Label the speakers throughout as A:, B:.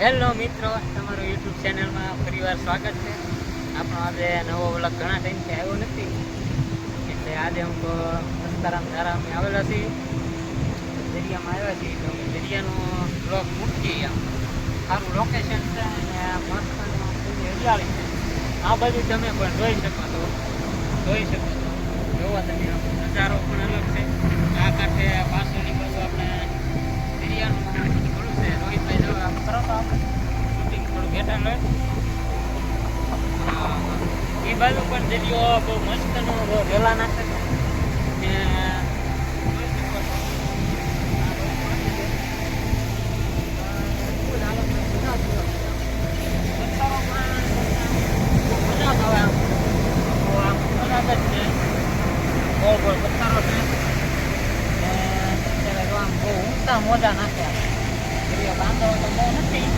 A: Hello મિત્રો, તમારું YouTube ચેનલમાં ફરીવાર સ્વાગત છે. આપણો આજે નવો વ્લોગ ઘણા ટાઈમથી આવ્યો નથી. એટલે આજે હું તો મસ્તારામ ધારામાં આવેલા છીએ દરિયામાં આવ્યા છીએ તો હું દરિયાનો બ્લોગ મૂકીએ આમ. સારું લોકેશન છે અને મસ્ત હરિયાળી છે. આ બાજુ તમે પણ જોઈ શકો છો. જોઈ શકો છો. જોવા તમે નજારો પણ અલગ છે. આ કાંઠે પાછળની બાજુ આપણે દરિયાનું એ બાજુ પણ દરિયો બહુ મસ્તનો રેલા નાખે છે ને જોઈ શકો છો. આ બહુ મસ્ત છે. અ, હાલતમાં મજા જ આવે. પથ્થરો પણ મજા જ આવે આમ. તો આમ અલગ જ છે ગોળ ગોળ પથ્થરો છે ને અત્યારે જો આમ બહુ ઊંચા મોજા નાખ્યા દરિયો બાંધવો તો બહુ નથી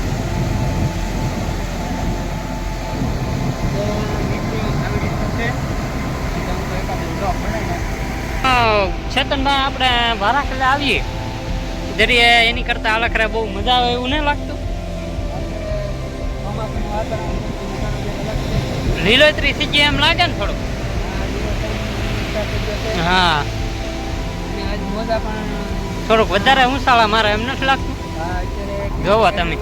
A: તો મિત્રો આવી રીતનું છે એટલે હું તો એકાદ બ્લોગ બનાવીને ચેતનભાઈ આપણે વારાખલે આવીએ. દરિયે એની કરતા આલખરે બહુ મજા આવે એવું નહીં લાગતું. લીલોતરી થઈ ગઈ એમ લાગે ને થોડુંક. હા. થોડુંક વધારે ઉંસાળા મારે એમ નથી લાગતું. જોવો તમે.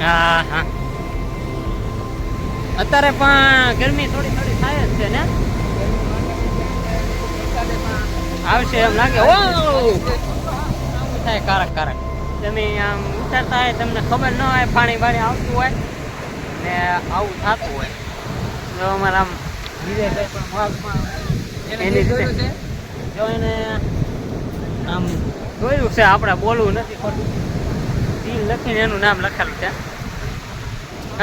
A: હા હા. અત્યારે પણ ગરમી થોડી થોડી થાય જ છે ને? આવશે એમ લાગે ઓ થાય કારક કારક. તમે આમ ઉતરતા હોય તમને ખબર ન હોય પાણી બાણી આવતું હોય ને આવું થતું હોય. જો અમારા આમ એની રીતે. જો એને આમ જોયું છે આપણે બોલવું નથી ખોટું દિલ લખીને એનું નામ લખેલું છે.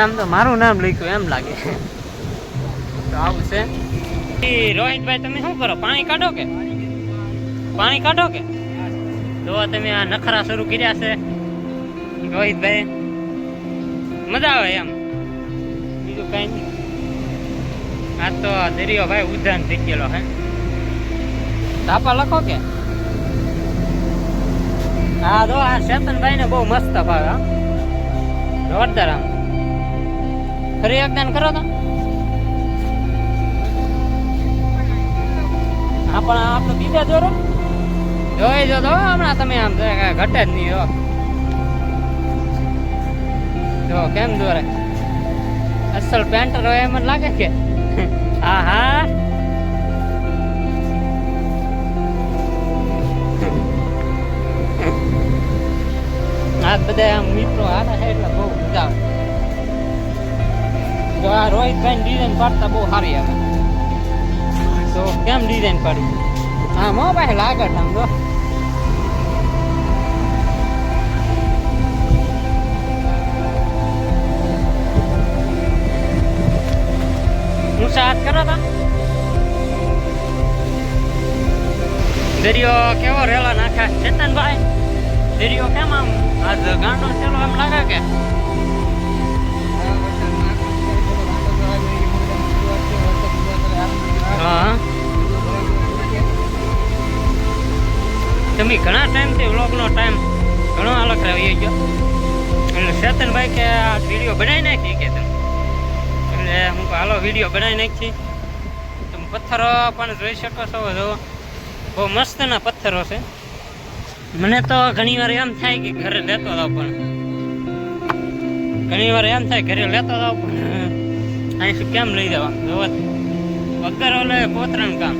A: આમ તો મારું નામ લખ્યું એમ લાગે. તો આવું છે. રોહિતભાઈ તમે શું કરો? પાણી કાઢો કે? પાણી કાઢો કે? જો તમે આ નખરા શરૂ કર્યા છે. રોહિતભાઈ, મજા આવે એમ. બીજું કઈ નહીં. આ તો દરિયો ભાઈ ઉધાન થઈ ગયેલો હે. ધાપા લખો કે? હા તો આ શેતનભાઈ ને બહુ મસ્ત ભાવે, હા. જોરદાર આમ. ફરી એકદાન કરો તો. હા પણ આપણે બીજા દોરો જોઈ જો તો હમણાં તમે આમ ઘટે જ નહીં જો, કેમ દોરે? અસલ પેન્ટર હોય એમ લાગે કે? હા હા. આ બધા આમ મિત્રો આના છે એટલે બહુ મજા જો આ રોહિતભાઈ ડિઝાઇન પાડતા બહુ સારી આવે. તો કેમ ડિઝાઇન પાડી? હા મો ભાઈ આમ જો હું સાથ કરો તા. દરિયો કેવો રેલા નાખા ચેતનભાઈ? દરિયો કેમ આમ આજ ગાંડો ચેલો એમ લાગે કે? હા. તમે ઘણા ટાઈમથી વ્લોગનો ટાઈમ ઘણો અલગ રહી ગયો. એટલે ચેતનભાઈ કે આ વીડિયો બનાવી નાખી કે તમે? એટલે હું હાલો વીડિયો બનાવી નાખી. તમે પથ્થરો પણ જોઈ શકો છો જો બહુ મસ્તના પથ્થરો છે. મને તો ઘણીવાર એમ થાય કે ઘરે લેતો જાવ પણ. ઘણીવાર એમ થાય ઘરે લેતો જાવ પણ અહીંથી કેમ લઈ જવા જોવા. વગર ઓલે કોતરણ કામ.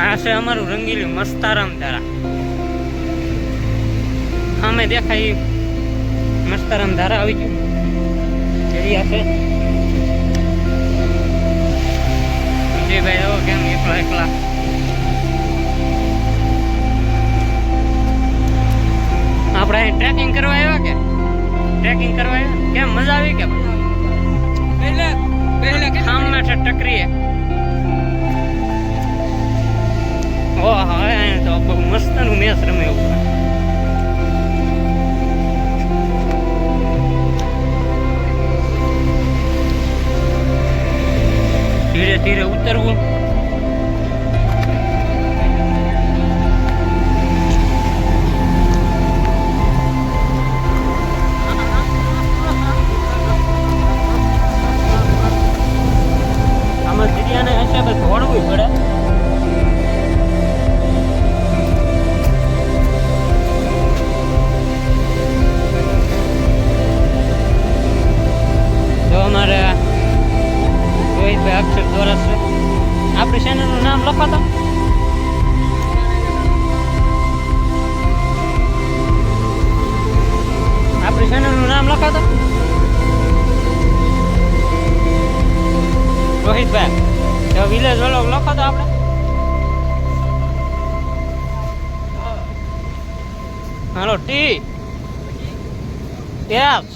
A: આ છે અમારું રંગીલું મસ્તારામ ધારા. સામે દેખાય મસ્તારામ ધારા આવી ગયું. એરિયા છે. વિજયભાઈ જો કેમ એકલા એકલા? આપણે અહીં ટ્રેકિંગ કરવા આવ્યા કે? ટ્રેકિંગ કરવા આવ્યા? કેમ મજા આવી કે?
B: પહેલા પહેલા
A: ખામમાં છે ટકરીએ. ઓહ અહીં તો બહુ મસ્તનું મેચ લખો તો રોહિતભાઈ, તો વિલેજ વ્લોગ લખો તો આપણે? હાલો, ટી. યસ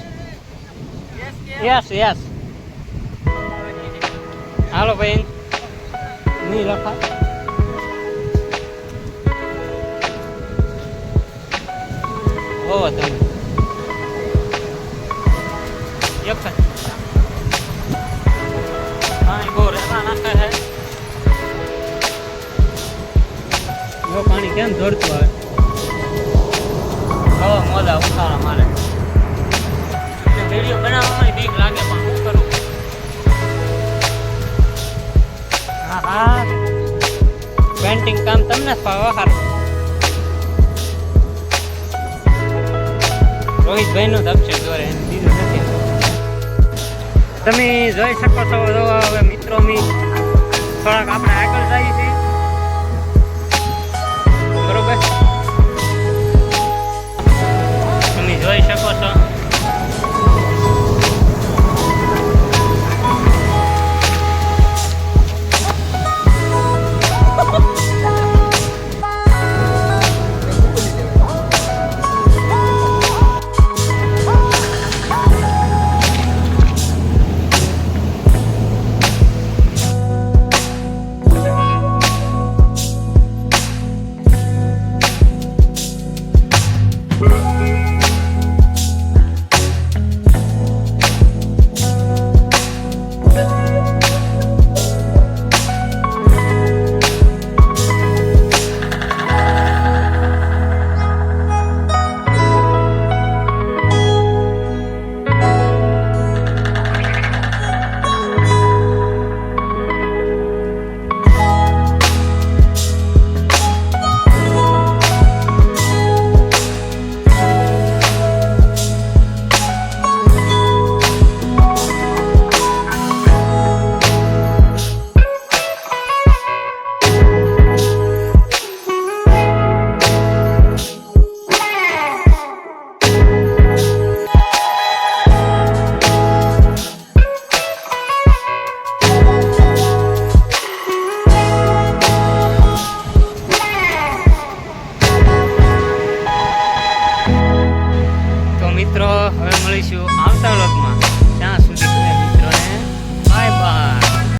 A: યસ યસ હાલો ભાઈ. નહીં લખા. હો તમે એક પાણી બહુ રહેવા નાખે છે પાણી કેમ દોડતું આવે હવે મોજા ઉતારા મારે વીડિયો બનાવવામાં બીક લાગે પણ શું કરું? હા હા પેન્ટિંગ કામ તમને જ ફાવે હારું. રોહિતભાઈ નું છે જોરે એમ. તમે જોઈ શકો છો હવે મિત્રો મી, થોડાક આપણે આગળ જઈએ છીએ. બરોબર? તમે જોઈ શકો છો.